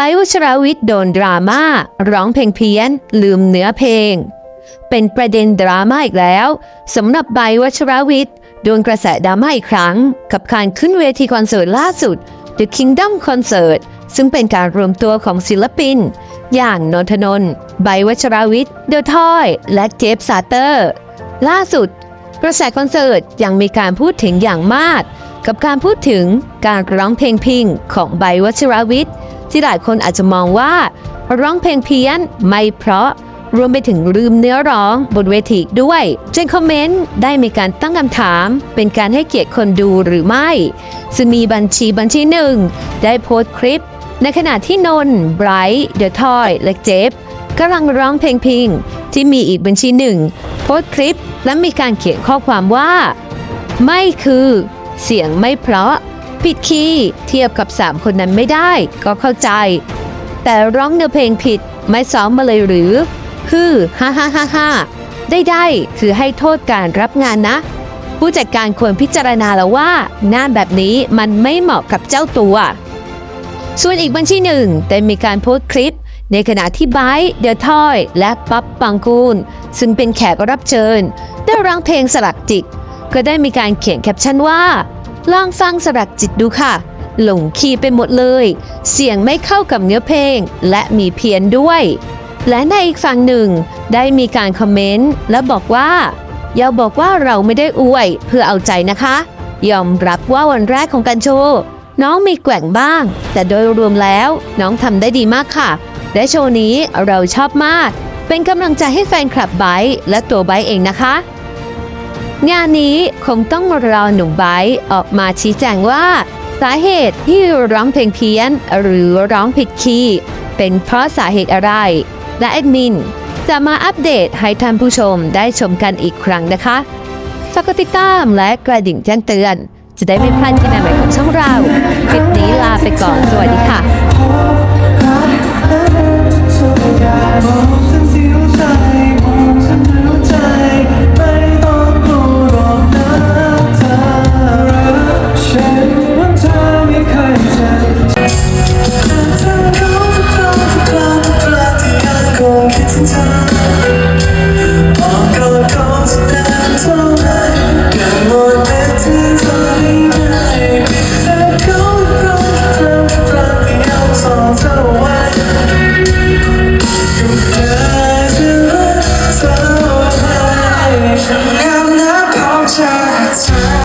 ไบวัชรวิทย์โดนดราม่าร้องเพลงเพี้ยน ลืมเนื้อเพลง เป็นประเด็นดราม่าอีกแล้วสำหรับไบวัชรวิทย์โดนกระแสดราม่าอีกครั้ง กับการขึ้นเวทีคอนเสิร์ตล่าสุด The Kingdom Concert ซึ่งเป็นการรวมตัวของศิลปิน อย่างนนทนนท์ไบวัชรวิทย์เดอะทอย และเจฟซาเตอร์ ล่าสุด กระแสคอนเสิร์ตยังมีการพูดถึงอย่างมาก กับการพูดถึงการร้องเพลงพิงของไบวัชรวิทย์ ที่หลายคนอาจจะมองว่า ร้องเพลงเพี้ยนไม่เพราะรวมไปถึงลืมเนื้อร้องบนเวทีด้วยจนคอมเมนต์ได้มีการตั้งคำถาม เป็นการให้เกียรติคนดูหรือไม่ซึ่งมีบัญชีบัญชีหนึ่ง ได้โพสต์คลิป ในขณะที่นนไบรท์เดอะทอยและเจฟกำลังร้องเพลงพิง ที่มีอีกบัญชีหนึ่ง โพสต์คลิปและมีการเขียนข้อความว่า ไม่คือ เสียงไม่เพราะ ผิดคีย์เทียบกับ 3 คนนั้นไม่ได้ก็เข้าใจ แต่ร้องเนื้อเพลงผิดไม่ซ้อมมาเลยหรือ คือ ฮ่าฮ่าฮ่าฮ่าได้ได้คือให้โทษการรับงานนะ ผู้จัดการควรพิจารณาแล้วว่างานแบบนี้มันไม่เหมาะกับเจ้าตัว ส่วนอีกบัญชีหนึ่งได้มีการโพสต์คลิป ในขณะที่ไบร์เดอะทอย และป๊อปปังกูล ซึ่งเป็นแขกรับเชิญ ได้ร้องเพลงสลักจิตก็ได้มีการเขียนแคปชั่นว่า ลองฟังสลักจิตดูค่ะ หลงคีย์ไปหมดเลย เสียงไม่เข้ากับเนื้อเพลง และมีเพี้ยนด้วย และในอีกฝั่งหนึ่งได้มีการคอมเมนต์และบอกว่าอย่าบอกว่าเราไม่ได้อวยเพื่อเอาใจนะคะ ยอมรับว่าวันแรกของการโชว์น้องมีแกว่งบ้าง แต่โดยรวมแล้วน้องทำได้ดีมากค่ะ และโชว์นี้เราชอบมาก เป็นกำลังใจให้แฟนคลับไบร์และตัวไบร์เองนะคะ งานนี้คงต้องรอหนุ่มไบออกมาชี้แจงว่า สาเหตุที่ร้องเพลงเพี้ยน หรือร้องผิดคีย์เป็นเพราะสาเหตุอะไร และแอดมิน จะมาอัปเดตให้ท่านผู้ชมได้ชมกันอีกครั้งนะคะฝากกดติดตามและกระดิ่งแจ้งเตือน จะได้ไม่พลาดกิจกรรมใหม่ของช่องเรา คลิปนี้ลาไล fires now the culture